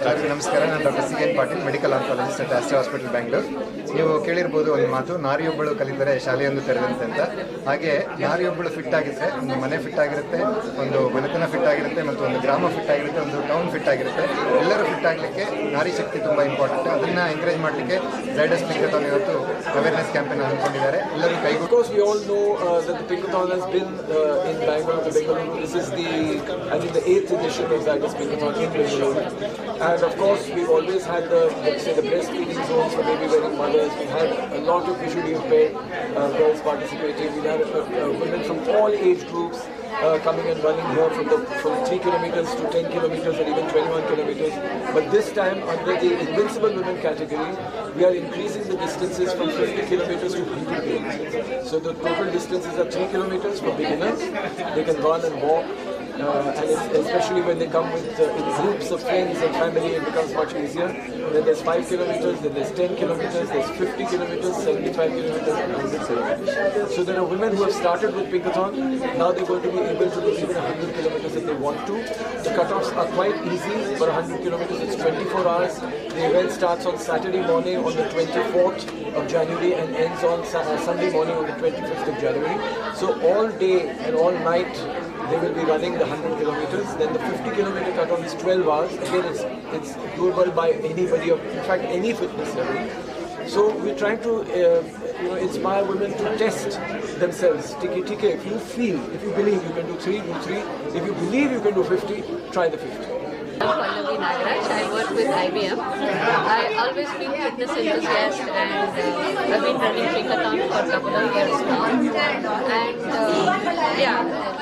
ಎಲ್ಲರಿಗೂ ನಮಸ್ಕಾರ. ನಾನು doctor C N Patil medical oncologist at Aster hospital Bangalore ನೀವು ಕೇಳಿರ್ಬೋದು ಒಂದು ಮಾತು ನಾರಿಯೊಬ್ಬಳು ಕಲಿತರೆ ಶಾಲೆಯೊಂದು ತೆರೆದಂತೆ ಅಂತ. ಹಾಗೆ ನಾರಿಯೊಬ್ಬಳು ಫಿಟ್ ಆಗಿದ್ರೆ ಒಂದು ಮನೆ ಫಿಟ್ ಆಗಿರುತ್ತೆ ಒಂದು ಮನೆತನ ಫಿಟ್ ಆಗಿರುತ್ತೆ ಮತ್ತು ಒಂದು ಗ್ರಾಮ ಫಿಟ್ ಆಗಿರುತ್ತೆ ಒಂದು ಟೌನ್ ಫಿಟ್ ಆಗಿರುತ್ತೆ. ಎಲ್ಲರೂ ಫಿಟ್ ಆಗಲಿಕ್ಕೆ ನಾರಿ ಶಕ್ತಿ ತುಂಬ ಇಂಪಾರ್ಟೆಂಟ್ ಅದನ್ನು ಎಂಕರೇಜ್ ಮಾಡಲಿಕ್ಕೆ ಜೈಡಸ್ ಪಿಂಕಥಾನ್ ಇವತ್ತು ಅವೇರ್ನೆಸ್ ಕ್ಯಾಂಪೇನ್ ಹಮ್ಮಿಕೊಂಡಿದ್ದಾರೆ. ಎಲ್ಲರೂ ಕೈ because we all know that Pinkathon has been in Bangalore Bengaluru this is the I Bengaluru. The eighth the, I think, Pinkathon in edition And of course, we've always had the, let's say, the breastfeeding zones for baby wearing mothers. We've had a lot of visually impaired uh, girls participating. We've had uh, uh, women from all age groups. Uh, coming and running here from the from 3 kilometers to 10 kilometers and even 21 kilometers. But this time, under the Invincible Women category, we are increasing the distances from 50 kilometers to 100 kilometers. So the total distances are 3 kilometers for beginners. They can run and walk. Uh, especially when they come with uh, in groups of friends and family, it becomes much easier. Then there's 5 kilometers, then there's 10 kilometers, there's 50 kilometers, 75 kilometers, and 100 kilometers. So there are women who have started with Pinkathon. Now they're going to be able to do even 100 kilometers if they want to. The cutoffs are quite easy. For 100 kilometers, it's 24 hours. The event starts on Saturday morning on the 24th of January and ends on uh, Sunday morning on the 25th of January. So all day and all night they will be running the 100 kilometers. Then the 50 kilometer cutoff is 12 hours. Again, it's, it's doable by anybody of, in fact, any fitness level. So we're trying to, uh, you know, inspire women to test themselves. Tiki tiki, if you feel, if you believe you can do three, do three. If you believe you can do 50, try the 50. I'm Pallavi Nagaraj. I work with IBM. I always been fitness enthusiast and uh, I've been running Pinkathon for a couple of years now. And uh, yeah,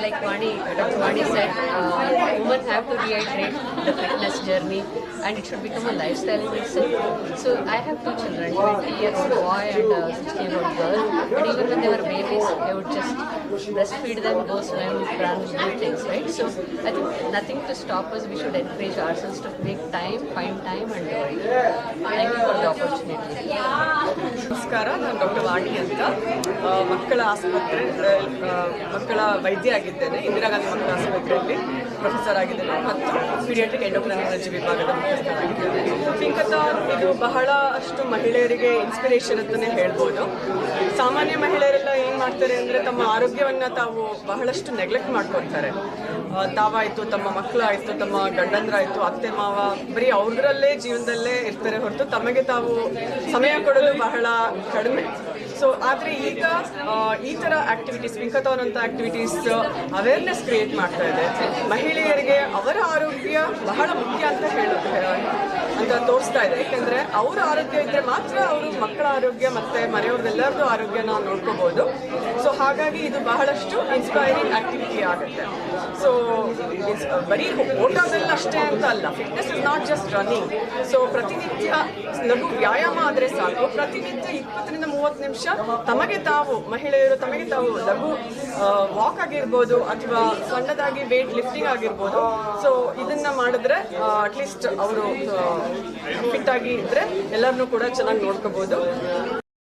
like Vani, Dr. Vani said, uh, women have to rehydrate the fitness journey and it should become a lifestyle in itself. So I have two children, 20 years old boy and a 16 year old girl. But even when they were babies, I would just breastfeed them, go swim, run, do things, right? So I think nothing to stop us. We should encourage ourselves to make time, find time, and do it. Thank you for the opportunity. ನಮಸ್ಕಾರ ನಾನು doctor ವಾಣಿ ಅಂತ ಮಕ್ಕಳ ಆಸ್ಪತ್ರೆ ಮಕ್ಕಳ ವೈದ್ಯ ಆಗಿದ್ದೇನೆ ಇಂದಿರಾ ಗಾಂಧಿ ಮಕ್ಕಳ ಆಸ್ಪತ್ರೆಯಲ್ಲಿ ಪ್ರೊಫೆಸರ್ ಆಗಿದ್ದಾರೆ ಮತ್ತು ಪೀಡಿಯಾಟ್ರಿಕ್ ಎಂಡೋಕ್ರೈನಾಲಜಿ ವಿಭಾಗದ ಮುಖ್ಯಸ್ಥರಾಗಿದ್ದೇನೆ. ಪಿಂಕಥಾನ್ ಇದು ಬಹಳ ಅಷ್ಟು ಮಹಿಳೆಯರಿಗೆ ಇನ್ಸ್ಪಿರೇಷನ್ ಅಂತಲೇ ಹೇಳ್ಬೋದು. ಸಾಮಾನ್ಯ ಮಹಿಳೆಯರೆಲ್ಲ ಏನು ಮಾಡ್ತಾರೆ ಅಂದರೆ ತಮ್ಮ ಆರೋಗ್ಯವನ್ನು ತಾವು ಬಹಳಷ್ಟು ನೆಗ್ಲೆಕ್ಟ್ ಮಾಡ್ಕೊಳ್ತಾರೆ. ತಾವಾಯ್ತು, ತಮ್ಮ ಮಕ್ಕಳಾಯಿತು, ತಮ್ಮ ಗಂಡಂದ್ರಾಯಿತು, ಅತ್ತೆ, ಮಾವ, ಬರೀ ಅವ್ರದ್ರಲ್ಲೇ ಜೀವನದಲ್ಲೇ ಇರ್ತಾರೆ ಹೊರತು ತಮಗೆ ತಾವು ಸಮಯ ಕೊಡಲು ಬಹಳ ಕಡಿಮೆ. ಸೊ ಆದರೆ ಈಗ ಈ ಥರ ಆಕ್ಟಿವಿಟೀಸ್ ಪಿಂಕಥಾನ್ ಅಂತ ಆಕ್ಟಿವಿಟೀಸ್ ಅವೇರ್ನೆಸ್ ಕ್ರಿಯೇಟ್ ಮಾಡ್ತಾ ಇದೆ. ಮಹಿಳೆಯರಿಗೆ ಅವರ ಆರೋಗ್ಯ ಬಹಳ ಮುಖ್ಯ ಅಂತ ಹೇಳುತ್ತೆ. ಅಂತ ತೋರಿಸ್ತಾ ಇದೆ. ಯಾಕಂದ್ರೆ ಅವರ ಆರೋಗ್ಯ ಇದ್ದರೆ ಮಾತ್ರ ಅವರು ಮಕ್ಕಳ ಆರೋಗ್ಯ ಮತ್ತೆ ಮನೆಯವ್ರದ್ದೆಲ್ಲರದ್ದು ನಾವು ನೋಡ್ಕೋಬೋದು. ಸೊ ಹಾಗಾಗಿ ಇದು ಬಹಳಷ್ಟು ಇನ್ಸ್ಪೈರಿಂಗ್ ಆಕ್ಟಿವಿಟಿ ಆಗುತ್ತೆ. ಸೊ ಬರೀ ಓಟದಲ್ಲಿ ಅಷ್ಟೇ ಅಂತ ಅಲ್ಲ. Fitness is not just running so ಪ್ರತಿನಿತ್ಯ ಲಘು ವ್ಯಾಯಾಮ ಆದರೆ ಸಾಕು. ಪ್ರತಿನಿತ್ಯ ಇಪ್ಪತ್ತರಿಂದ ಮೂವತ್ತು ನಿಮಿಷ ತಮಗೆ ತಾವು, ಮಹಿಳೆಯರು ತಮಗೆ ತಾವು ಲಘು ವಾಕ್ ಆಗಿರ್ಬೋದು ಅಥವಾ ಸಣ್ಣದಾಗಿ ವೇಟ್ ಲಿಫ್ಟಿಂಗ್ ಆಗಿರ್ಬೋದು. ಸೊ ಇದನ್ನ ಮಾಡಿದ್ರೆ ಅಟ್ಲೀಸ್ಟ್ ಅವರು ಫಿಟ್ ಆಗಿ ಇದ್ರೆ ಎಲ್ಲರನ್ನೂ ಕೂಡ ಚೆನ್ನಾಗಿ ನೋಡ್ಕೋಬಹುದು